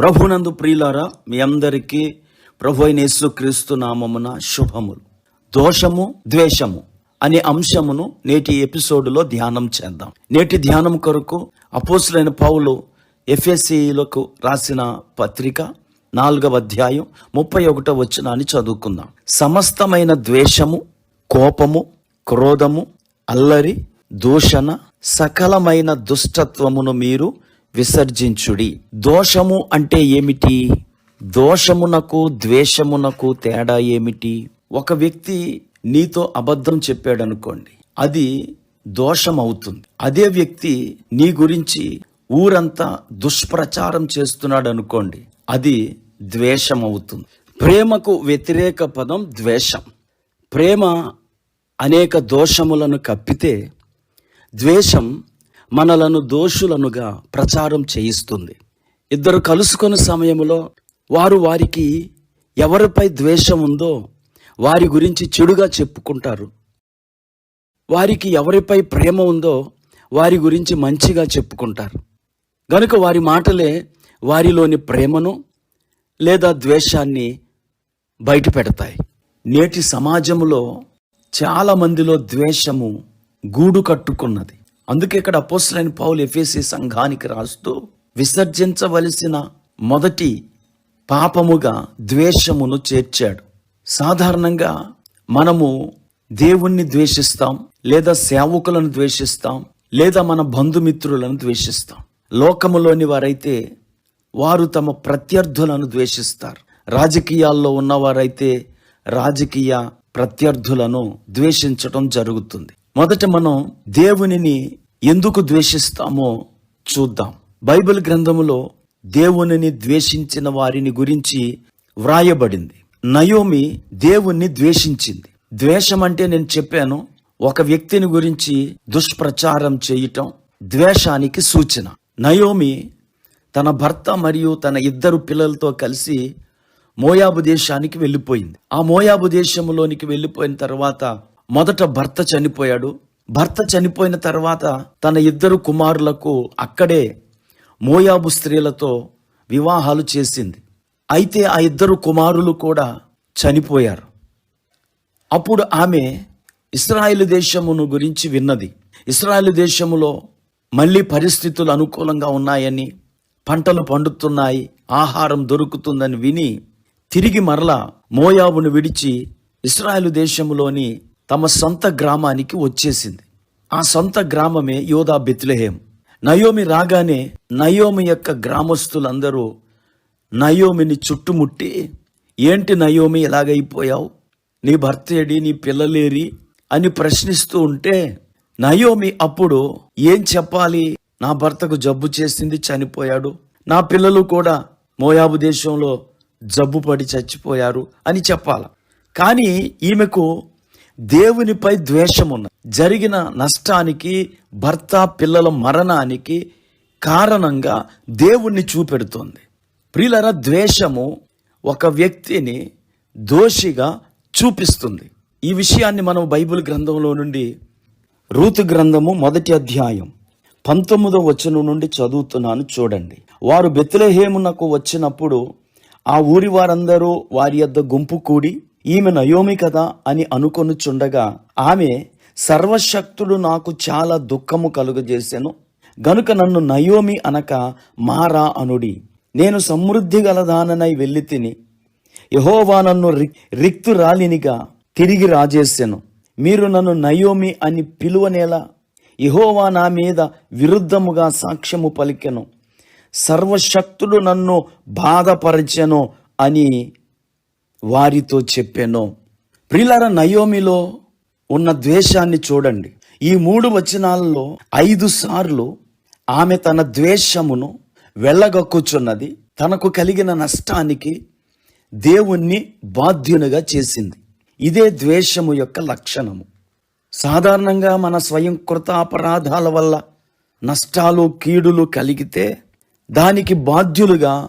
ప్రభునందు ప్రియులారా మీ అందరికీ ప్రభు అయిన యేసుక్రీస్తు నామమున శుభములు. దోషము ద్వేషము అనే అంశమును నేటి ఎపిసోడ్లో ధ్యానం చేద్దాం. నేటి ధ్యానం కొరకు అపోసులైన పౌలు ఎఫ్ఎస్సిలకు రాసిన పత్రిక నాలుగవ అధ్యాయం ముప్పై ఒకటో వచనాన్ని చదువుకుందాం. సమస్తమైన ద్వేషము కోపము క్రోధము అల్లరి దూషణ సకలమైన దుష్టత్వమును మీరు విసర్జించుడి. దోషము అంటే ఏమిటి? దోషమునకు ద్వేషమునకు తేడా ఏమిటి? ఒక వ్యక్తి నీతో అబద్ధం చెప్పాడు అనుకోండి అది దోషం అవుతుంది అదే వ్యక్తి నీ గురించి ఊరంతా దుష్ప్రచారం చేస్తున్నాడు అనుకోండి అది ద్వేషం అవుతుంది ప్రేమకు వ్యతిరేక పదం ద్వేషం. ప్రేమ అనేక దోషములను కప్పితే ద్వేషం మనలను దోషులనుగా ప్రచారం చేయిస్తుంది. ఇద్దరు కలుసుకున్న సమయంలో వారు వారికి ఎవరిపై ద్వేషం ఉందో వారి గురించి చెడుగా చెప్పుకుంటారు. వారికి ఎవరిపై ప్రేమ ఉందో వారి గురించి మంచిగా చెప్పుకుంటారు. గనుక వారి మాటలే వారిలోని ప్రేమను లేదా ద్వేషాన్ని బయటపెడతాయి నేటి సమాజంలో చాలా మందిలో ద్వేషము గూడు కట్టుకున్నది. అందుకే ఇక్కడ అపోసరైన పావులు ఎఫేసి సంఘానికి రాస్తూ విసర్జించవలసిన మొదటి పాపముగా ద్వేషమును చేర్చాడు. సాధారణంగా మనము దేవుణ్ణి ద్వేషిస్తాం లేదా సేవకులను ద్వేషిస్తాం లేదా మన బంధుమిత్రులను ద్వేషిస్తాం. లోకములోని వారైతే వారు తమ ప్రత్యర్థులను ద్వేషిస్తారు. రాజకీయాల్లో ఉన్నవారైతే రాజకీయ ప్రత్యర్థులను ద్వేషించటం జరుగుతుంది. మొదట మనం దేవునిని ఎందుకు ద్వేషిస్తామో చూద్దాం. బైబిల్ గ్రంథములో దేవునిని ద్వేషించిన వారిని గురించి వ్రాయబడింది. నయోమి దేవుణ్ణి ద్వేషించింది. ద్వేషం అంటే నేను చెప్పాను ఒక వ్యక్తిని గురించి దుష్ప్రచారం చేయటం ద్వేషానికి సూచన. నయోమి తన భర్త మరియు తన ఇద్దరు పిల్లలతో కలిసి మోయాబు దేశానికి వెళ్ళిపోయింది. ఆ మోయాబు దేశంలోనికి వెళ్ళిపోయిన తర్వాత మొదట భర్త చనిపోయాడు. భర్త చనిపోయిన తర్వాత తన ఇద్దరు కుమారులకు అక్కడే మోయాబు స్త్రీలతో వివాహాలు చేసింది. అయితే ఆ ఇద్దరు కుమారులు కూడా చనిపోయారు. అప్పుడు ఆమె ఇస్రాయేల్ దేశమును గురించి విన్నది. ఇస్రాయేల్ దేశములో మళ్ళీ పరిస్థితులు అనుకూలంగా ఉన్నాయని పంటలు పండుతున్నాయి ఆహారం దొరుకుతుందని విని తిరిగి మరలా మోయాబును విడిచి ఇస్రాయేల్ దేశములోని తమ సొంత గ్రామానికి వచ్చేసింది. ఆ సొంత గ్రామమే యోధా బెత్లెహేం. నయోమి రాగానే నయోమి యొక్క గ్రామస్తులందరూ నయోమిని చుట్టుముట్టి ఏంటి నయోమి ఎలాగైపోయావు? నీ భర్త ఏడి నీ పిల్లలేరి? అని ప్రశ్నిస్తూ ఉంటే నయోమి అప్పుడు ఏం చెప్పాలి? నా భర్తకు జబ్బు చేసింది చనిపోయాడు. నా పిల్లలు కూడా మోయాబు దేశంలో జబ్బు పడి చచ్చిపోయారు అని చెప్పాల. కానీ ఈమెకు దేవునిపై ద్వేషం ఉన్నది జరిగిన నష్టానికి భర్త పిల్లల మరణానికి కారణంగా దేవుణ్ణి చూపెడుతోంది. ప్రియులర ద్వేషము ఒక వ్యక్తిని దోషిగా చూపిస్తుంది. ఈ విషయాన్ని మనం బైబిల్ గ్రంథంలో నుండి రూతు గ్రంథము మొదటి అధ్యాయం పంతొమ్మిదో వచనం నుండి చదువుతున్నాను చూడండి. వారు బెత్తులహేమునకు వచ్చినప్పుడు ఆ ఊరి వారందరూ వారి యొద్ద గుంపు కూడి ఈమె నయోమి కదా అని అనుకొనుచుండగా ఆమె సర్వశక్తుడు నాకు చాలా దుఃఖము కలుగజేసెను. గనుక నన్ను నయోమి అనక మారా అనుడి. నేను సమృద్ధి గలదాననై వెళ్ళి తిని యహోవా నన్ను రిక్తురాలినిగా తిరిగి రాజేశాను మీరు నన్ను నయోమి అని పిలువనేలా యహోవా నా మీద విరుద్ధముగా సాక్ష్యము పలికెను. సర్వశక్తుడు నన్ను బాధపరచెను అని వారితో చెప్పాను. ప్రియులార నయోమిలో ఉన్న ద్వేషాన్ని చూడండి. ఈ మూడు వచనాలలో ఐదు సార్లు ఆమె తన ద్వేషమును వెళ్ళగక్కుచున్నది తనకు కలిగిన నష్టానికి దేవుణ్ణి బాధ్యునిగా చేసింది. ఇదే ద్వేషము యొక్క లక్షణము. సాధారణంగా మన స్వయం కృతాపరాధాల వల్ల నష్టాలు కీడులు కలిగితే దానికి బాధ్యులుగా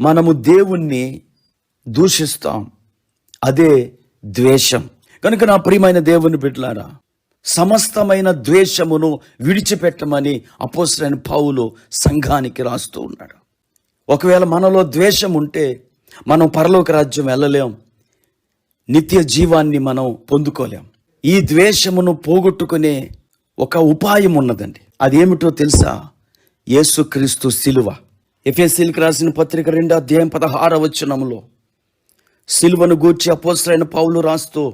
మనము దేవుణ్ణి దూషిస్తాం. అదే ద్వేషం. కనుక నా ప్రియమైన దేవుని బిడ్డలారా సమస్తమైన ద్వేషమును విడిచిపెట్టమని అపోసరైన పావులు సంఘానికి రాస్తూ ఉన్నాడు. ఒకవేళ మనలో ద్వేషం ఉంటే మనం పరలోక రాజ్యం వెళ్ళలేం. నిత్య జీవాన్ని మనం పొందుకోలేం. ఈ ద్వేషమును పోగొట్టుకునే ఒక ఉపాయం ఉన్నదండి. అదేమిటో తెలుసా? యేసుక్రీస్తు శిలువ. ఎఫ్ఎస్సీలకు రాసిన పత్రిక రెండు అధ్యాయం పదహార వచనములో సిలువను గూర్చి అపోసరైన పౌలు రాస్తూ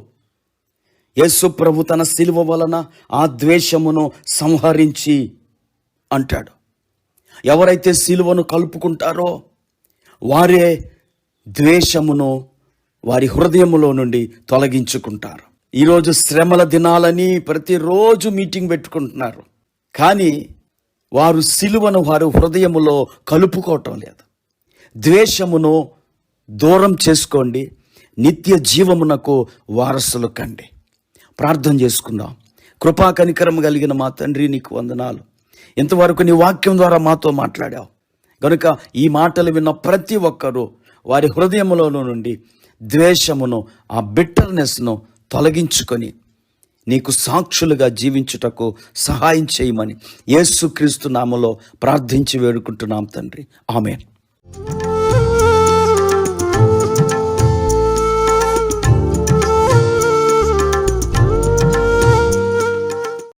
యేసు ప్రభు తన సిలువ వలన ఆ ద్వేషమును సంహరించి అంటాడు. ఎవరైతే సిలువను కలుపుకుంటారో వారే ద్వేషమును వారి హృదయములో నుండి తొలగించుకుంటారు. ఈరోజు శ్రమల దినాలని ప్రతిరోజు మీటింగ్ పెట్టుకుంటున్నారు. కానీ వారు సిలువను వారు హృదయములో కలుపుకోవటం లేదు. ద్వేషమును దూరం చేసుకోండి. నిత్య జీవమునకు వారసులు కండి. ప్రార్థన చేసుకుందాం. కృపా కనికరం కలిగిన మా తండ్రి నీకు వందనాలు. ఇంతవరకు నీ వాక్యం ద్వారా మాతో మాట్లాడావు. కనుక ఈ మాటలు విన్న ప్రతి ఒక్కరూ వారి హృదయంలో నుండి ద్వేషమును ఆ బిట్టర్నెస్ను తొలగించుకొని నీకు సాక్షులుగా జీవించుటకు సహాయం చేయమని యేసుక్రీస్తు నామలో ప్రార్థించి వేడుకుంటున్నాం తండ్రి. ఆమెన్.